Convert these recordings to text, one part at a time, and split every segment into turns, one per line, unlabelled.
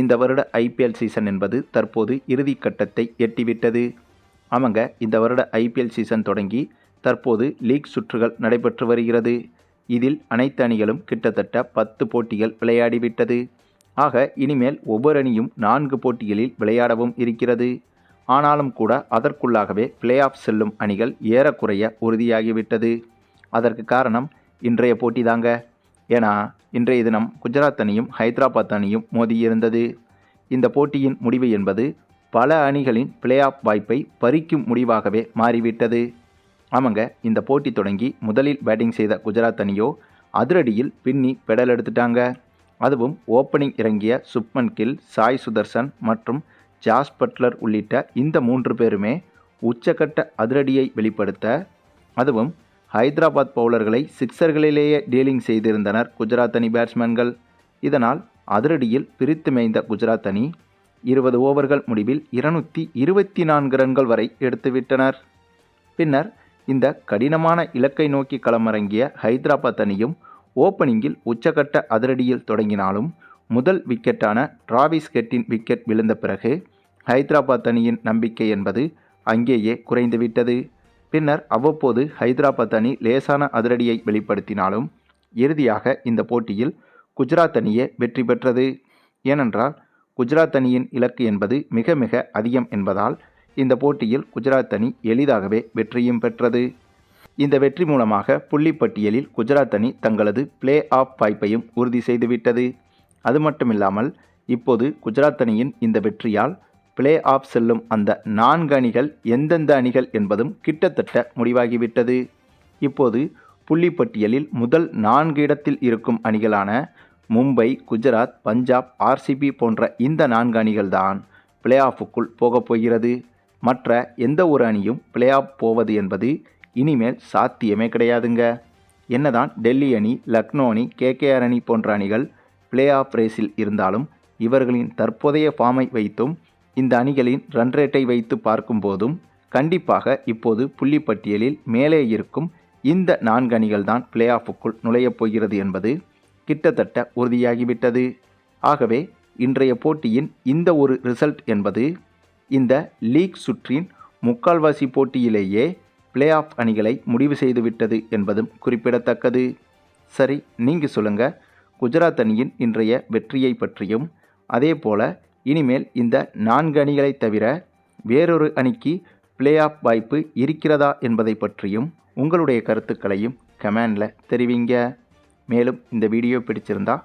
இந்த வருட IPL season என்பது தற்போது இறுதி கட்டத்தை எட்டிவிட்டது. ஆமாங்க இந்த வருட ஐபிஎல் சீசன் தொடங்கி தற்போது லீக் சுற்றுகள் நடைபெற்று வருகிறது. இதில் அனைத்து அணிகளும் கிட்டத்தட்ட பத்து போட்டிகள் விளையாடிவிட்டது. ஆக இனிமேல் ஒவ்வொரு அணியும் நான்கு போட்டிகளில் விளையாடவும் இருக்கிறது. ஆனாலும் கூட அதற்குள்ளாகவே பிளே ஆஃப் செல்லும் அணிகள் ஏறக்குறைய உறுதியாகிவிட்டது. அதற்கு காரணம் இன்றைய போட்டி தாங்க ஏன்னா இன்றைய தினம் குஜராத் அணியும் ஹைதராபாத் அணியும் மோதியிருந்தது இந்த போட்டியின் முடிவு என்பது பல அணிகளின் பிளே ஆஃப் வாய்ப்பை பறிக்கும் முடிவாகவே மாறிவிட்டது. ஆமாங்க இந்த போட்டி தொடங்கி முதலில் பேட்டிங் செய்த குஜராத் அணியோ அதிரடியில் பின்னி பெடல் எடுத்துட்டாங்க. அதுவும் ஓப்பனிங் இறங்கிய சுப்மன் கில் சாய் சுதர்சன் மற்றும் ஜாஸ் பட்லர் உள்ளிட்ட இந்த மூன்று பேருமே உச்சக்கட்ட அதிரடியை வெளிப்படுத்த அதுவும் ஹைதராபாத் பவுலர்களை சிக்சர்களிலேயே டீலிங் செய்திருந்தனர் குஜராத் அணி பேட்ஸ்மேன்கள். இதனால் அதிரடியில் பிரித்து மேய்ந்த குஜராத் அணி இருபது ஓவர்கள் முடிவில் இருநூற்றி இருபத்தி நான்கு ரன்கள் வரை எடுத்துவிட்டனர் பின்னர் இந்த கடினமான இலக்கை நோக்கி களமிறங்கிய ஹைதராபாத் அணியும் ஓப்பனிங்கில் உச்சகட்ட அதிரடியில் தொடங்கினாலும் முதல் விக்கெட்டான டிராவிஸ் கெட்டின் விக்கெட் விழுந்த பிறகு ஹைதராபாத் அணியின் நம்பிக்கை என்பது அங்கேயே குறைந்துவிட்டது. பின்னர் அவ்வப்போது ஹைதராபாத் அணி லேசான அதிரடியை வெளிப்படுத்தினாலும் இறுதியாக இந்த போட்டியில் குஜராத் அணியே வெற்றி பெற்றது. ஏனென்றால் குஜராத் அணியின் இலக்கு என்பது மிக மிக அதிகம் என்பதால் இந்த போட்டியில் குஜராத் அணி எளிதாகவே வெற்றியும் பெற்றது. இந்த வெற்றி மூலமாக புள்ளிப்பட்டியலில் குஜராத் அணி தங்களது பிளே ஆஃப் வாய்ப்பையும் உறுதி செய்துவிட்டது. அது மட்டுமில்லாமல் இப்போது குஜராத் அணியின் இந்த வெற்றியால் பிளே ஆஃப் செல்லும் அந்த நான்கு அணிகள் எந்தெந்த அணிகள் என்பதும் கிட்டத்தட்ட முடிவாகிவிட்டது. இப்போது புள்ளிப்பட்டியலில் முதல் நான்கு இடத்தில் இருக்கும் அணிகளான மும்பை குஜராத் பஞ்சாப் ஆர்சிபி போன்ற இந்த நான்கு அணிகள்தான் பிளே ஆஃபுக்குள் போகப் போகிறது. மற்ற எந்த ஒரு அணியும் பிளே ஆஃப் போவது என்பது இனிமேல் சாத்தியமே கிடையாதுங்க. என்னதான் டெல்லி அணி லக்னோ அணி கேகேஆர் அணி போன்ற அணிகள் பிளே ஆஃப் ரேஸில் இருந்தாலும் இவர்களின் தற்போதைய ஃபார்மை வைத்தும் இந்த அணிகளின் ரன் ரேட்டை வைத்து பார்க்கும்போதும் கண்டிப்பாக இப்போது புள்ளிப்பட்டியலில் மேலே இருக்கும் இந்த நான்கு அணிகள் தான் பிளே ஆஃபுக்குள் நுழையப் போகிறது என்பது கிட்டத்தட்ட உறுதியாகிவிட்டது. ஆகவே இன்றைய போட்டியின் இந்த ஒரு ரிசல்ட் என்பது இந்த லீக் சுற்றின் முக்கால்வாசி போட்டியிலேயே பிளே ஆஃப் அணிகளை முடிவு செய்துவிட்டது என்பதும் குறிப்பிடத்தக்கது. சரி நீங்கள் சொல்லுங்கள் குஜராத் அணியின் இன்றைய வெற்றியை பற்றியும் அதே போல் இனிமேல் இந்த நான்கு அணிகளை தவிர வேறொரு அணிக்கு பிளே ஆஃப் வாய்ப்பு இருக்கிறதா என்பதை பற்றியும் உங்களுடைய கருத்துக்களையும் கமெண்டில் தெரிவிங்க. மேலும் இந்த வீடியோ பிடிச்சிருந்தா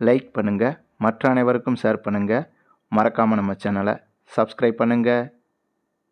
லைக் பண்ணுங்கள் மற்ற அனைவருக்கும் ஷேர் பண்ணுங்கள் மறக்காமல் நம்ம சேனலை சப்ஸ்கிரைப் பண்ணுங்கள்